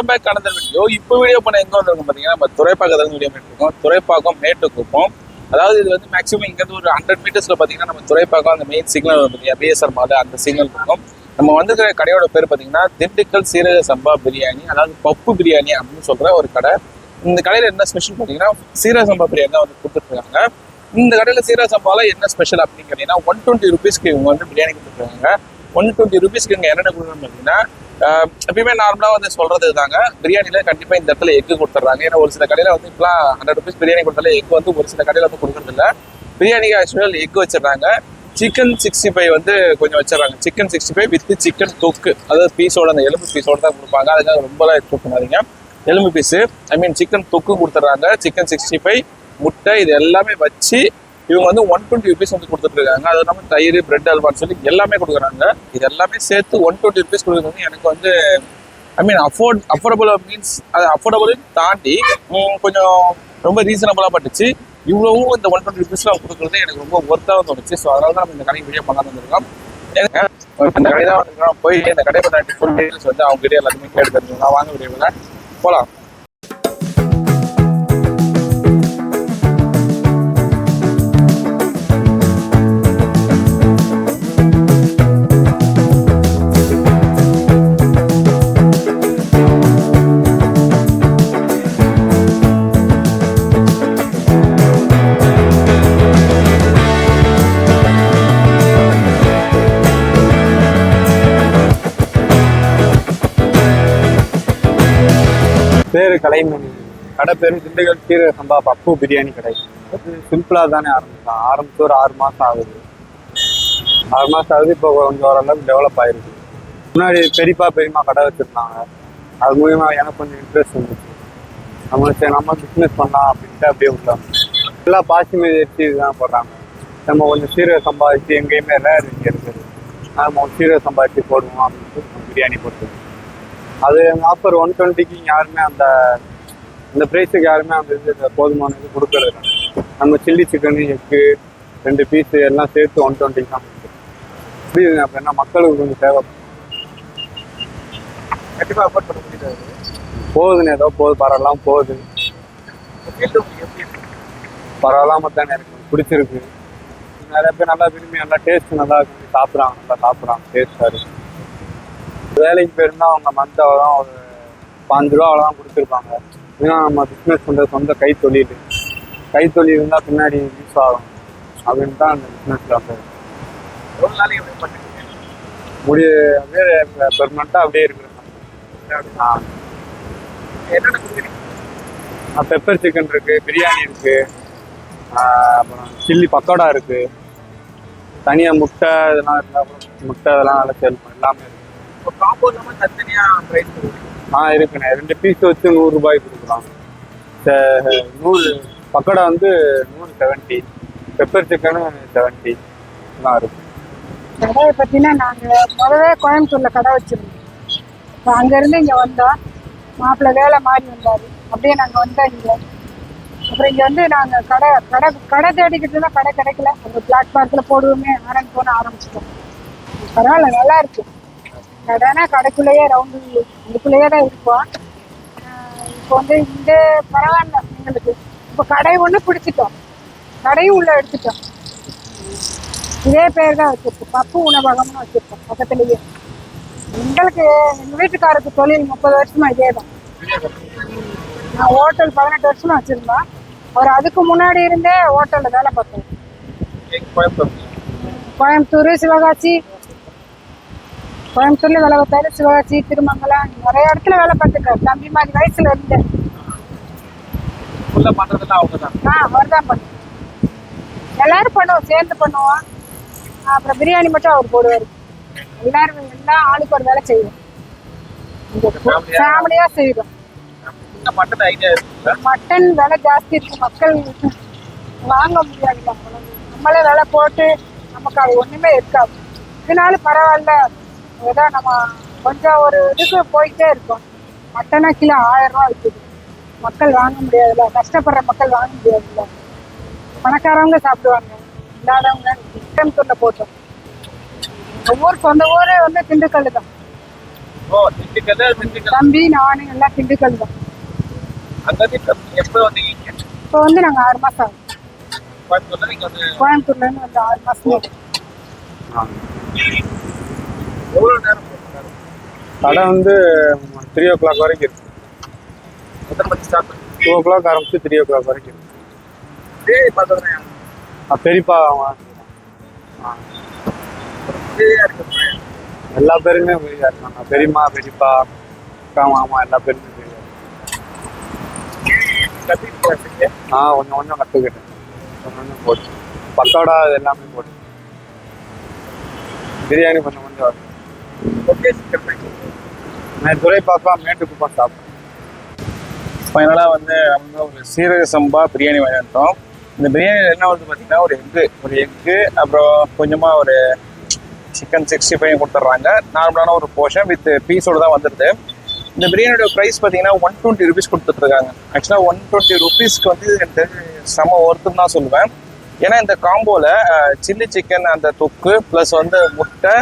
Welcome back கணந்தர் video இப்போ video பண்ண எங்க வந்திருக்கோம் பாத்தீங்கன்னா நம்ம துறைப்பாக்கத்துல வீடியோ பண்ணிருக்கோம் துறைப்பாக்கம் மேட்டுக்குப்பம் அதாவது இது வந்து மேக்ஸிமம் இங்க இருந்து ஒரு ஹண்ட்ரட் மீட்டர்ஸ்ல பாத்தீங்கன்னா நம்ம துறைப்பாக்கம் அந்த மெயின் சிக்னல் பாத்தீங்கன்னா பிஎஸ்ஆர் மாலை அந்த சிக்னல் இருக்கும் நம்ம வந்திருக்கிற கடையோட பேர் பாத்தீங்கன்னா திண்டுக்கல் சீரக சம்பா பிரியாணி அதாவது பப்பு பிரியாணி அப்படின்னு சொல்ற ஒரு கடை. இந்த கடையில என்ன ஸ்பெஷல் பாத்தீங்கன்னா சீரக சம்பா பிரியாணி தான் வந்து கொடுத்துட்டு இருக்காங்க இந்த கடையில சீரக சம்பாவில் என்ன ஸ்பெஷல் அப்படின்னு கேட்டீங்கன்னா ஒன் டுவெண்ட்டி ருபீஸ்க்கு இவங்க வந்து பிரியாணி கொடுத்துருக்காங்க. ஒன் டுவெண்ட்டி ருபீஸ்க்கு இங்க என்னென்ன கொடுக்குறாங்க பார்த்தீங்கன்னா எப்பயுமே நார்மலாக வந்து சொல்றது தாங்க பிரியாணியில் கண்டிப்பா இந்த இடத்துல எக்கு கொடுத்துட்றாங்க. ஏன்னா ஒரு சில கடையில வந்து இப்பெல்லாம் ஹண்ட்ரட் ருபீஸ் பிரியாணி கொடுத்தாலே எக் வந்து ஒரு சில கடையில வந்து கொடுக்கறது பிரியாணிக்கு ஆக்சுவல் எக் வச்சிடுறாங்க. சிக்கன் சிக்ஸ்டி ஃபைவ் வந்து கொஞ்சம் வச்சிடறாங்க. Chicken sixty five with chicken தொக்கு அதாவது பீஸோட அந்த எலும்பு பீஸோட தான் கொடுப்பாங்க. அதுக்காக ரொம்பலாம் எக்ஸ்பெக்ட் பண்ணாதீங்க எலும்பு பீஸு ஐ மீன் சிக்கன் தொக்கு கொடுத்துட்றாங்க. சிக்கன் சிக்ஸ்டி ஃபைவ் முட்டை இது எல்லாமே வச்சு இவங்க வந்து ஒன் டுவெண்ட்டி ருபீஸ் வந்து கொடுத்துட்ருக்காங்க அது இல்லாமல் தயிர் பிரெட் அல்வான்னு சொல்லி எல்லாமே கொடுக்குறாங்க. இது எல்லாமே சேர்த்து ஒன் டுவெண்ட்டி ருபீஸ் கொடுக்குறது எனக்கு வந்து I mean afford affordable means அது அஃபோர்டபுள் தாண்டி கொஞ்சம் ரொம்ப ரீசனபுளாக பட்டுச்சு. இவ்வளவும் இந்த ஒன் டுவெண்ட்டி ருபீஸ்லாம் கொடுக்குறது எனக்கு ரொம்ப ஒர்த்தாக தோணுச்சு. ஸோ அதனால தான் நம்ம இந்த கடைக்கு வீடியோ பண்ணலாம் வந்திருக்கோம். இந்த கடை தான் வந்திருக்கோம். போய் இந்த கடை பண்ணாட்டி ஃபுல் டீட்டெயில்ஸ் வந்து அவங்க கிட்டே எல்லாத்தையுமே கேட்டு தெரிஞ்சுக்கலாம். வாங்க வீடியோவில் போகலாம் பேர் கலைமணி கடை பேரும் திண்டுக்கல் கீரை சம்பா பப்பு பிரியாணி கடை. சிம்பிளாக தானே ஆரம்பிச்சான் ஆரம்பிச்சு ஒரு ஆறு மாதம் ஆகுது. ஆறு மாதம் ஆகுது இப்போ கொஞ்சம் ஓரளவுக்கு டெவலப் ஆயிருக்கு. முன்னாடி பெரியப்பா பெரியம்மா கடை வச்சிருந்தாங்க. அது மூலியமா எனக்கு கொஞ்சம் இன்ட்ரெஸ்ட் இருந்துச்சு. நம்ம சரி நம்ம பிஸ்னஸ் பண்ணலாம் அப்படின்ட்டு அப்படியே விட்டாங்க எல்லாம் பாசிமதி அரிசி இதுதான் போடுறாங்க. நம்ம கொஞ்சம் சீரக சம்பாதிச்சு எங்கேயுமே ரேர் இங்கே இருக்குது நம்ம ஒரு சீரக சம்பாதிச்சு போடுவோம் அப்படின்ட்டு பிரியாணி போட்டுருக்கோம் அது ஆஃபர் ஒன் டுவெண்ட்டிக்கு யாருமே அந்த அந்த ப்ரைஸுக்கு யாருமே அந்த இது போதுமான இது கொடுக்கறது நம்ம சில்லி சிக்கன் எக்கு ரெண்டு பீஸு எல்லாம் சேர்த்து ஒன் டுவெண்ட்டிக்கு தான் புரியுது புரியுதுங்க அப்போ என்ன மக்களுக்கு கொஞ்சம் தேவை கண்டிப்பாக அஃபோர்ட் பண்ண முடியாது. போகுதுன்னு ஏதோ போகுது பரவாயில்லாம் போகுது. பரவாயில்லாம தானே இருக்கு பிடிச்சிருக்கு. நிறைய பேர் நல்லா விரும்பி நல்லா டேஸ்ட் நல்லா சாப்பிட்றாங்க நல்லா சாப்பிட்றாங்க டேஸ்ட்டாக இருக்குது வேலைக்கு போயிருந்தா அவங்க மந்த் அவ்வளோதான் ஒரு பாஞ்சு ரூபா அவ்வளோதான் கொடுத்துருப்பாங்க. ஏன்னா நம்ம பிஸ்னஸ் பண்ணுறது சொந்த கைத்தொழில். கைத்தொழில் இருந்தால் பின்னாடி யூஸ் ஆகும். அப்படின்னு தான் அந்த பிஸ்னஸில் வந்து ஒரு நாளைக்கு எப்படி பண்ணுறீங்க முடிய அப்படியே பெர்மனண்ட்டாக அப்படியே இருக்கிறேன் ஆ. என்னென்ன கொடுக்குறீங்க? பெப்பர் சிக்கன் இருக்கு பிரியாணி இருக்கு. ஆஹ் அப்புறம் சில்லி பக்கோடா இருக்கு. தனியாக முட்டை இதெல்லாம் இருந்தால் முட்டை இதெல்லாம் நல்லா சேல் எல்லாமே இருக்கு. இப்போ காம்போ இல்லாமல் தனித்தனியாக ப்ரைஸ் ஆ இருக்குண்ணே. ரெண்டு பீஸ் வச்சு நூறு ரூபாய்க்கு கொடுக்குறோம் நூறு பக்கோடா வந்து நூறு செவன்ட்டி பெப்பர் சிக்கனு செவன்ட்டி கடையை பற்றினா நாங்கள் முதவே கோயம்புத்தூரில் கடை வச்சுருந்தோம். இப்போ அங்கேருந்து இங்கே வந்தோம் மாப்பிள்ளை வேலை மாறி வந்தார். அப்படியே நாங்கள் வந்தோம் இங்கே. அப்புறம் இங்கே வந்து நாங்கள் கடை கடை கடை தேடிக்கிட்டு கடை கிடைக்கல. அந்த பிளாட்ஃபாரத்தில் போடுவோமே ஆரம்பி போன ஆரம்பிச்சிட்டோம். பரவாயில்ல நல்லா இருக்கு. கடைனா கடைக்குள்ளேயே ரவுண்டு இதுக்குள்ளேயே தான் இருப்போம். இப்போ வந்து இந்த பரவாயில்ல எங்களுக்கு. இப்போ கடை ஒன்று பிடிச்சிட்டோம். கடையும் உள்ள எடுத்துட்டோம். இதே பேர் தான் வச்சிருக்கோம். பப்பு உணவகம்னு வச்சிருக்கோம் பக்கத்துலயே. எங்களுக்கு எங்க வீட்டுக்காரருக்கு தொழில் முப்பது வருஷமா இதே தான். நான் ஹோட்டல் பதினெட்டு வருஷமா வச்சிருந்தோம். அவர் அதுக்கு முன்னாடி இருந்தே ஹோட்டல்ல வேலை கோயம்புத்தூர்? கோயம்புத்தூர் சிவகாசி கோயம்புத்தூர்ல வேலை பார்த்தாரு சிவகாசி திருமங்கலம் நிறைய இடத்துல வேலை பார்த்துருக்காரு தம்பி மாதிரி வயசுல இருந்தேன் ஃபுல்லாக பண்ணுறதெல்லாம் அவங்க தான் ஆ அவர் தான் பண்ணுவோம் எல்லாரும் பண்ணுவோம் சேர்ந்து பண்ணுவோம். அப்புறம் பிரியாணி மட்டும் அவர் போடுவார். எல்லாரும் எல்லாம் ஆளுக்கு ஒரு வேலை செய்வோம். ஃபேமிலியா செய்வோம். மட்டன் விலை ஜாஸ்தி இருக்கு. மக்கள் வாங்க முடியாதுல்ல நம்மளே விலை போட்டு நமக்கு அது ஒண்ணுமே இருக்காது. இதனால பரவாயில்ல. ஏதோ நம்ம கொஞ்சம் ஒரு இதுக்கு போயிட்டே இருக்கோம். மட்டனா கிலோ ஆயிரம் ரூபா விற்குது மக்கள் வாங்க முடியாதுல்ல. கஷ்டப்படுற மக்கள் வாங்க முடியாதுல்ல. பணக்காரவங்க சாப்பிடுவாங்க. இல்லாதவங்க கோயம்புத்தூர்ல போட்டோம். ஊர் சொந்த ஊரே வந்து திண்டுக்கல் தான். தம்பி நானு எல்லாம் திண்டுக்கல் தான். இப்போ வந்து நாங்க ஆறு மாசம் ஆகுது. கோயம்புத்தூர்ல இருந்து வந்து ஆறு மாசம் ஆகுது. எவ்வளவு நேரம்? கடை வந்து த்ரீ ஓ கிளாக் வரைக்கும் இருக்கு. எத்தனை ஸ்டார்ட் டூ ஓ கிளாக் ஆரம்பிச்சு த்ரீ ஓ கிளாக் வரைக்கும் இருக்கு. பெரியப்பா எல்லா பேருமே ஃப்ரீயா இருக்காங்க. பெரியம்மா பெரியப்பா அக்கா மாமா எல்லா பேருமே ஃப்ரீயா கத்திட்டு பேசுறீங்க ஆ கொஞ்சம் கொஞ்சம் கற்றுக்கிட்டேன் கொஞ்சம் கொஞ்சம் போச்சு பக்கோடா இது எல்லாமே போட்டு. பிரியாணி கொஞ்சம் கொஞ்சம் வரும். நான் துறை மேட்டு மேட்டுக்குப்பம் சாப்பிட்டேன். ஃபைனலாக வந்து நம்ம ஒரு சீரக சம்பா பிரியாணி வாங்கிட்டோம் இந்த பிரியாணியில் என்ன வருது பார்த்தீங்கன்னா ஒரு எக்கு ஒரு எக்கு அப்புறம் கொஞ்சமாக ஒரு சிக்கன் சிக்ஸ்டி ஃபைவ் கொடுத்துட்றாங்க. நார்மலான ஒரு போர்ஷன் வித் பீஸோடு தான் வந்துடுது இந்த பிரியாணியோட ப்ரைஸ் பார்த்தீங்கன்னா ஒன் டுவெண்ட்டி ருபீஸ் கொடுத்துட்ருக்காங்க ஆக்சுவலாக ஒன் டுவெண்ட்டி ருபீஸ்க்கு வந்து எனக்கு செம ஒர்த்துன்னு தான் சொல்லுவேன். ஏன்னா இந்த காம்போவில் சில்லி சிக்கன் அந்த தொக்கு ப்ளஸ் வந்து முட்டை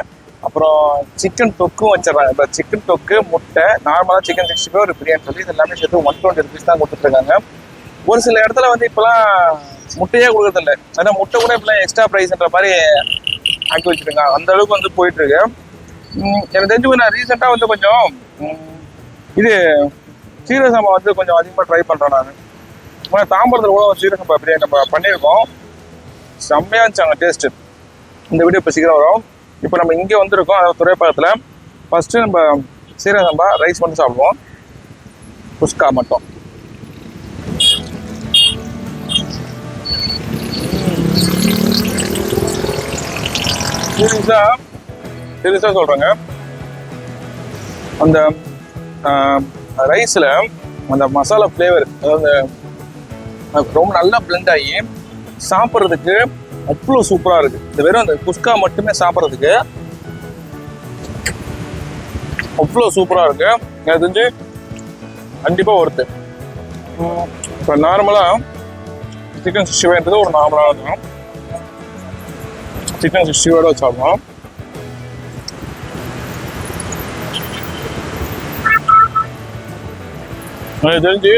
அப்புறம் சிக்கன் தொக்கும் வச்சிடறாங்க. இப்போ சிக்கன் தொக்கு முட்டை நார்மலாக சிக்கன் சிக்ஸ்டி ஃபைவ் ஒரு பிரியாணி சொல்லி இது எல்லாமே சேர்த்து ஒன் டுவெண்ட்டி ருபீஸ் தான் கொடுத்துட்ருக்காங்க ஒரு சில இடத்துல வந்து இப்போலாம் முட்டையே கொடுக்கறதில்ல. ஏன்னா முட்டை கூட இப்போலாம் எக்ஸ்ட்ரா ப்ரைஸ்ன்ற மாதிரி ஆக்கி வச்சிருக்காங்க. அந்த அளவுக்கு வந்து போயிட்டுருக்கு. எனக்கு தெரிஞ்சு நான் ரீசெண்டாக வந்து கொஞ்சம் இது சீரகசம்பா வந்து கொஞ்சம் அதிகமாக ட்ரை பண்ணுறேன் நான். ஆனால் தாம்பரத்தில் கூட ஒரு சீரக சம்பா பிரியாணி நம்ம பண்ணியிருக்கோம். செம்மையாக இருந்துச்சு அங்கே டேஸ்ட்டு இந்த வீடியோ இப்போ சீக்கிரம் வரும். இப்போ நம்ம இங்கே வந்திருக்கோம் அதாவது துறைப்பாக்கத்தில் ஃபஸ்ட்டு நம்ம சீரக சம்பா ரைஸ் மட்டும் சாப்பிடுவோம். குஸ்கா மட்டும். சீரியஸாக சீரியஸாக சொல்கிறேங்க அந்த ரைஸில் அந்த மசாலா ஃப்ளேவர் அதாவது ரொம்ப நல்லா பிளெண்ட் ஆகி சாப்பிட்றதுக்கு அவ்வளோ சூப்பராக இருக்குது இந்த வெறும் அந்த குஸ்கா மட்டுமே சாப்பிட்றதுக்கு அவ்வளோ சூப்பராக இருக்கு. எனக்கு தெரிஞ்சு கண்டிப்பாக ஒருத்து இப்போ நார்மலாக சிக்கன் சிக்ஸ்டி ஃபைவ்ன்றது ஒரு நார்மலாக இருக்கும். சிக்கன் சிக்ஸ்டி ஃபைவோட சாப்பிடலாம் எனக்கு தெரிஞ்சு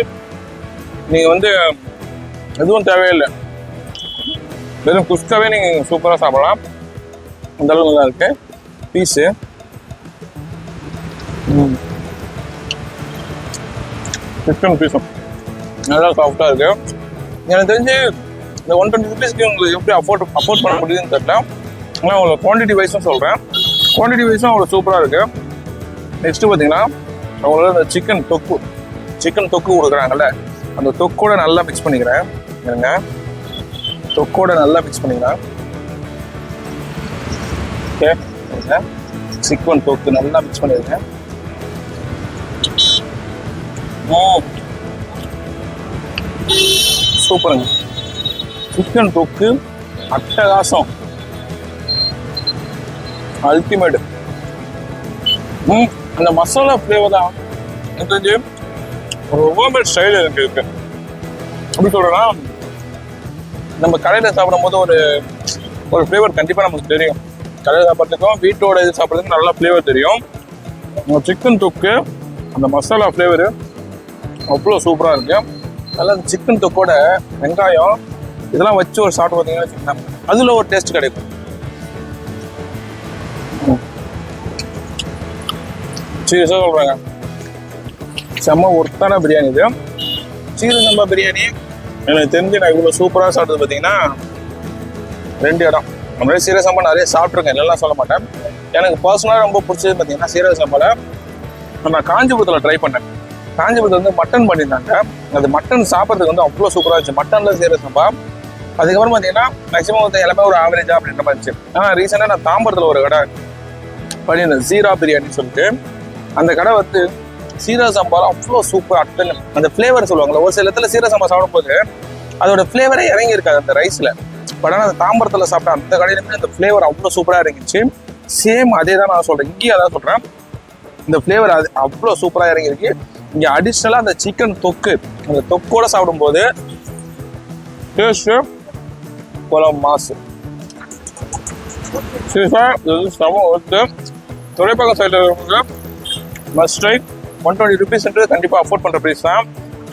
நீங்கள் வந்து எதுவும் தேவையில்லை. வெறும் குஸ்காவே நீங்கள் சூப்பராக சாப்பிடலாம். அந்த அளவுக்கு நல்லா இருக்கு. பீஸு சிக்கன் பீஸும் நல்லா சாஃப்டாக இருக்கு. எனக்கு தெரிஞ்சு இந்த ஒன் டுவெண்ட்டி ருபீஸ்க்கு உங்களுக்கு எப்படி அஃபோர்ட் அஃபோர்ட் பண்ண முடியுதுன்னு தெரியல. ஆனால் உங்களுக்கு குவான்டிட்டி வைஸும் சொல்கிறேன் குவான்டிட்டி வைஸும் அவ்வளோ சூப்பராக இருக்கு. நெக்ஸ்ட்டு பார்த்தீங்கன்னா அவங்களோட அந்த சிக்கன் தொக்கு. சிக்கன் தொக்கு கொடுக்குறாங்கல்ல. அந்த தொக்கோட நல்லா மிக்ஸ் பண்ணிக்கிறேன். இருங்க. தொக்கோட நல்லா மிக்ஸ் பண்ணிக்கிறேன் ஓகே சிக்கன் தொக்கு நல்லா மிக்ஸ் பண்ணிருக்கேன் சூப்பருங்க சிக்கன் தொக்கு அட்டகாசம். அல்டிமேட் ம் அந்த மசாலா ஃப்ளேவர் தான். எனக்கு தெரிஞ்சு ஒரு ஹோம்மேட் ஸ்டைல் எனக்கு இருக்கு. எப்படி சொல்றேன்னா நம்ம கடையில் சாப்பிடும்போது ஒரு ஒரு ஃப்ளேவர் கண்டிப்பாக நமக்கு தெரியும். கடையில் சாப்பிட்றதுக்கும் வீட்டோட இது சாப்பிட்றதுக்கும் நல்ல ஃப்ளேவர் தெரியும். சிக்கன் தொக்கு அந்த மசாலா ஃப்ளேவரு அவ்வளோ சூப்பராக இருக்குது நல்லா அந்த சிக்கன் தொக்கோட வெங்காயம் இதெல்லாம் வச்சு ஒரு சாப்பிட்டு பார்த்தீங்கன்னா அதில் ஒரு டேஸ்ட் கிடைக்கும். சீரியஸாக சொல்கிறாங்க செம்ம ஒர்த்தான பிரியாணி இது. சீரக சம்பா பிரியாணி எனக்கு தெரிஞ்சு நான் இவ்வளோ சூப்பராக சாப்பிட்டது பார்த்தீங்கன்னா ரெண்டு இடம். நம்மளே சீரக சம்பா நிறைய சாப்பிட்ருக்கேன் இல்லைலாம் சொல்ல மாட்டேன். எனக்கு பர்சனலாக ரொம்ப பிடிச்சது பார்த்தீங்கன்னா சீரக சாம்பாரை நான் காஞ்சிபுரத்தில் ட்ரை பண்ணேன். காஞ்சிபுரத்தில் வந்து மட்டன் பண்ணியிருந்தாங்க. அது மட்டன் சாப்பிட்றதுக்கு வந்து அவ்வளோ சூப்பராக இருந்துச்சு. மட்டனில் சீரக சம்பா. அதுக்கப்புறம் பார்த்தீங்கன்னா மேக்ஸிமம் வந்து எல்லாமே ஒரு ஆவரேஜாக அப்படின்ற மாதிரி இருந்துச்சு. ஆனால் ரீசெண்டாக நான் தாம்பரத்தில் ஒரு கடை பண்ணியிருந்தேன். ஜீரா பிரியாணின்னு சொல்லிட்டு. அந்த கடை வந்து சீரக சம்பாவில் அவ்வளோ சூப்பர் அட்டன் அந்த ஃப்ளேவர் சொல்லுவாங்கல்ல ஒரு சில இடத்துல சீரக சம்பா சாப்பிடும்போது அதோட ஃப்ளேவரே இறங்கி இருக்காது அந்த ரைஸில் பட் ஆனால் அந்த தாம்பரத்தில் சாப்பிட்ட அந்த கடையிலுமே அந்த ஃப்ளேவர் அவ்வளோ சூப்பராக இறங்கிச்சு சேம் அதே தான் நான் சொல்கிறேன் இங்கேயும் அதான் சொல்கிறேன் இந்த ஃப்ளேவர் அது அவ்வளோ சூப்பராக இறங்கியிருக்கு. இங்கே அடிஷ்னலாக அந்த சிக்கன் தொக்கு அந்த தொக்கோட சாப்பிடும்போது டேஸ்ட்டு குளம் மாசு. சரி சார் இது வந்து செம ஒர்த்து துறைப்பாக்கம் சைடில் இருக்கிறவங்க மஸ்ட் ரைட் ஒன் டுவெண்ட்டி ருபீஸ்ன்றது கண்டிப்பாக அஃபோர்ட் பண்ணுற ப்ரைஸ் தான்.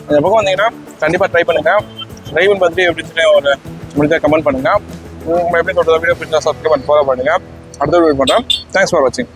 இந்த பக்கம் வந்தீங்கன்னா கண்டிப்பாக ட்ரை பண்ணுங்கள் ட்ரைவன் பற்றி எப்படி ஒரு முடிஞ்சால் கமெண்ட் பண்ணுங்கள் உங்க எப்படி சொல்றது வீடியோ பிடிச்சா சப்ஸ்கிரைப் பண்ணி ஃபாலோ பண்ணுங்கள் அடுத்த வீடியோ பண்ணுறேன் தேங்க்ஸ் ஃபார் வாட்சிங்